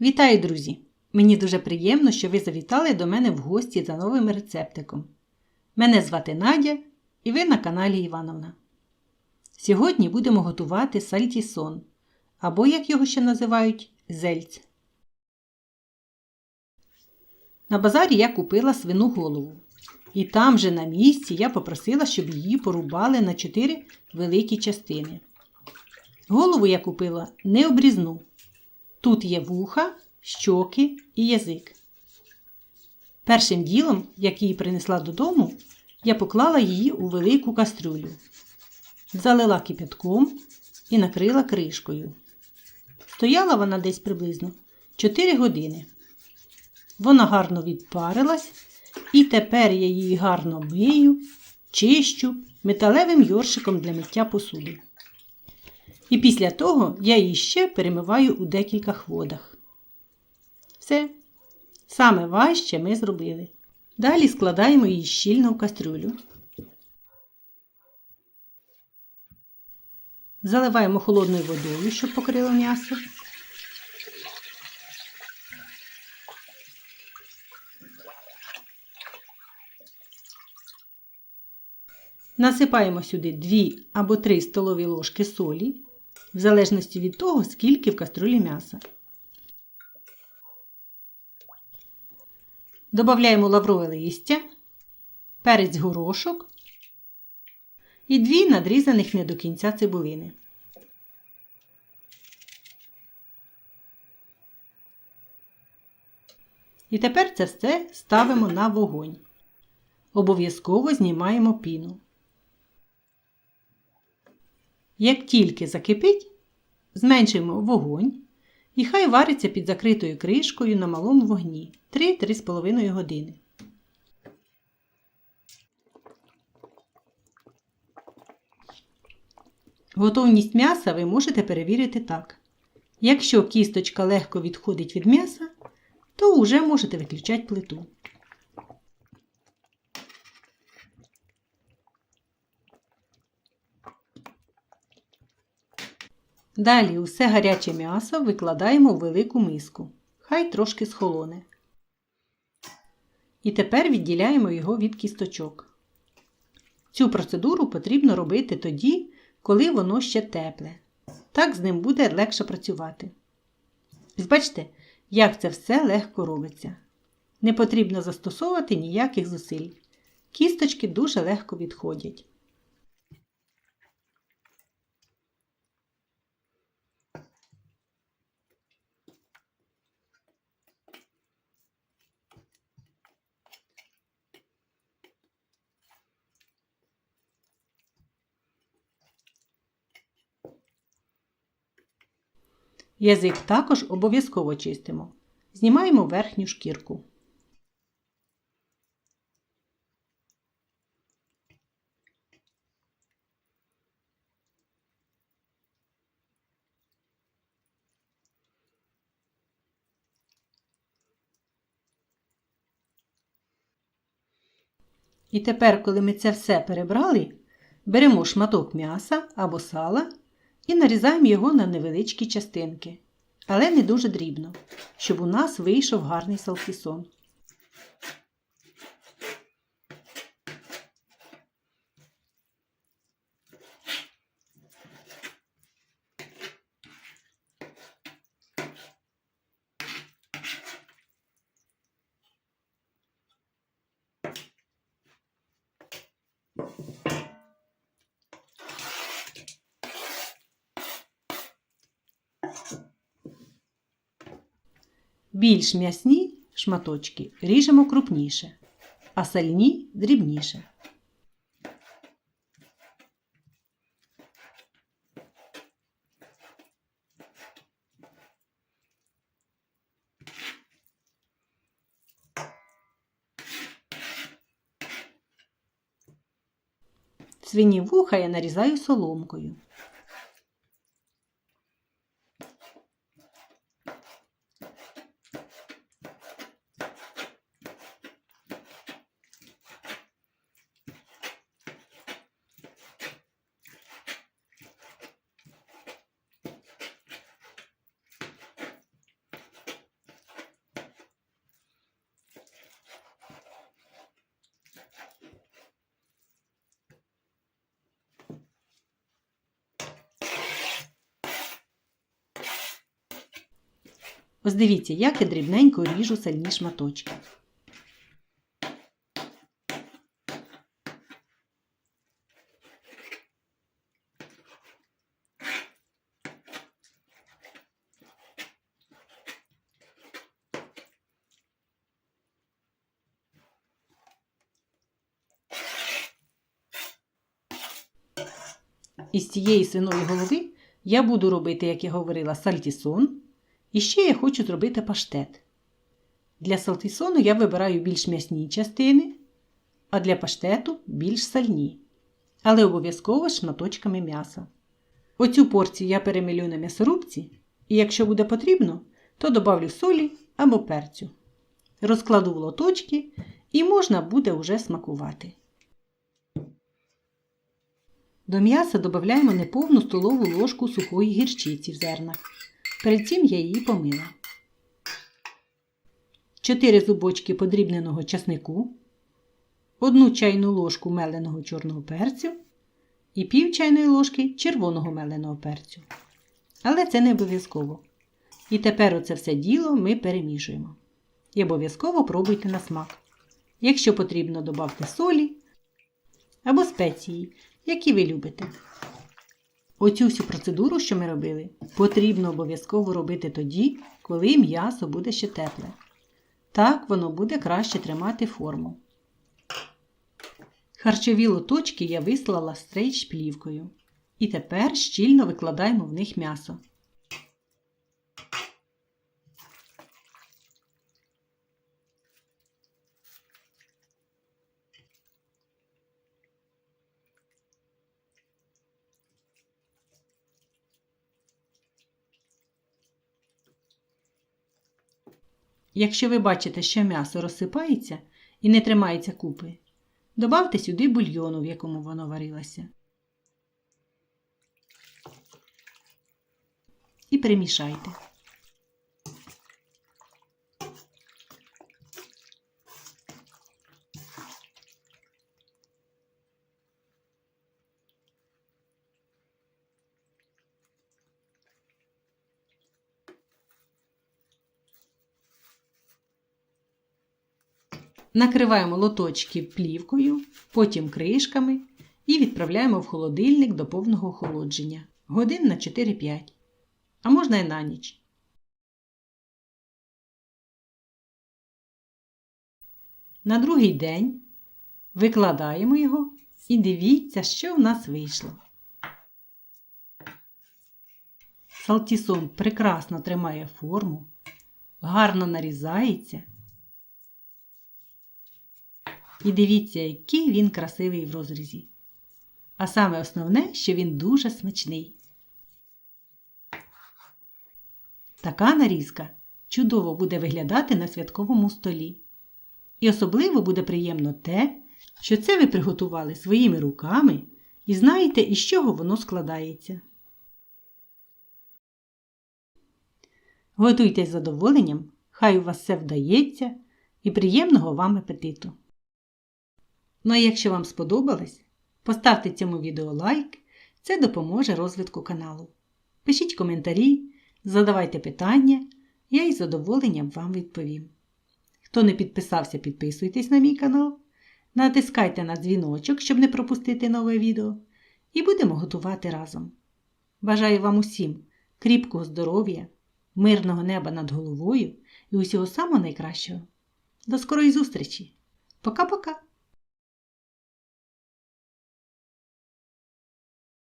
Вітаю, друзі! Мені дуже приємно, що ви завітали до мене в гості за новим рецептиком. Мене звати Надя і ви на каналі Івановна. Сьогодні будемо готувати сальтісон, або, як його ще називають, зельць. На базарі я купила свину голову. І там же на місці я попросила, щоб її порубали на 4 великі частини. Голову я купила не обрізну. Тут є вуха, щоки і язик. Першим ділом, як її принесла додому, я поклала її у велику кастрюлю, залила кипятком і накрила кришкою. Стояла вона десь приблизно 4 години. Вона гарно відпарилась, і тепер я її гарно мию, чищу металевим йоршиком для миття посуди. І після того я її ще перемиваю у декількох водах. Все. Саме важче ми зробили. Далі складаємо її щільно в кастрюлю. Заливаємо холодною водою, щоб покрило м'ясо. Насипаємо сюди 2 або 3 столові ложки солі, в залежності від того, скільки в каструлі м'яса. Добавляємо лаврове листя, перець горошок і дві надрізаних не до кінця цибулини. І тепер це все ставимо на вогонь. Обов'язково знімаємо піну. Як тільки закипить, зменшуємо вогонь і хай вариться під закритою кришкою на малому вогні 3-3,5 години. Готовність м'яса ви можете перевірити так. Якщо кісточка легко відходить від м'яса, то вже можете виключати плиту. Далі усе гаряче м'ясо викладаємо в велику миску. Хай трошки схолоне. І тепер відділяємо його від кісточок. Цю процедуру потрібно робити тоді, коли воно ще тепле. Так з ним буде легше працювати. Бачите, як це все легко робиться. Не потрібно застосовувати ніяких зусиль. Кісточки дуже легко відходять. Язик також обов'язково чистимо. Знімаємо верхню шкірку. І тепер, коли ми це все перебрали, беремо шматок м'яса або сала і нарізаємо його на невеличкі частинки, але не дуже дрібно, щоб у нас вийшов гарний салфісон. Більш м'ясні шматочки ріжемо крупніше, а сальні дрібніше. Свині вуха я нарізаю соломкою. Ось дивіться, як я дрібненько ріжу сальні шматочки. Із цієї свиної голови я буду робити, як я говорила, сальтісон. І ще я хочу зробити паштет. Для салтісону я вибираю більш м'ясні частини, а для паштету більш сальні. Але обов'язково шматочками м'яса. Оцю порцію я перемілю на м'ясорубці, і якщо буде потрібно, то добавлю солі або перцю. Розкладу в лоточки і можна буде вже смакувати. До м'яса додаємо неповну столову ложку сухої гірчиці в зернах. Перед цим я її помила. 4 зубочки подрібненого часнику, 1 чайну ложку меленого чорного перцю і пів чайної ложки червоного меленого перцю. Але це не обов'язково. І тепер оце все діло ми перемішуємо. І обов'язково пробуйте на смак. Якщо потрібно, додавте солі або спеції, які ви любите. Оцю всю процедуру, що ми робили, потрібно обов'язково робити тоді, коли м'ясо буде ще тепле. Так воно буде краще тримати форму. Харчові лоточки я вислала стрейч плівкою. І тепер щільно викладаємо в них м'ясо. Якщо ви бачите, що м'ясо розсипається і не тримається купи, добавте сюди бульйону, в якому воно варилося. І перемішайте. Накриваємо лоточки плівкою, потім кришками і відправляємо в холодильник до повного охолодження годин на 4-5, а можна і на ніч. На другий день викладаємо його і дивіться, що в нас вийшло. Салтісон прекрасно тримає форму, гарно нарізається. І дивіться, який він красивий в розрізі. А саме основне, що він дуже смачний. Така нарізка чудово буде виглядати на святковому столі. І особливо буде приємно те, що це ви приготували своїми руками і знаєте, із чого воно складається. Готуйте з задоволенням, хай у вас все вдається і приємного вам апетиту! Ну а якщо вам сподобалось, поставте цьому відео лайк, це допоможе розвитку каналу. Пишіть коментарі, задавайте питання, я із задоволенням вам відповім. Хто не підписався, підписуйтесь на мій канал, натискайте на дзвіночок, щоб не пропустити нове відео, і будемо готувати разом. Бажаю вам усім кріпкого здоров'я, мирного неба над головою і усього самого найкращого. До скорої зустрічі! Пока-пока!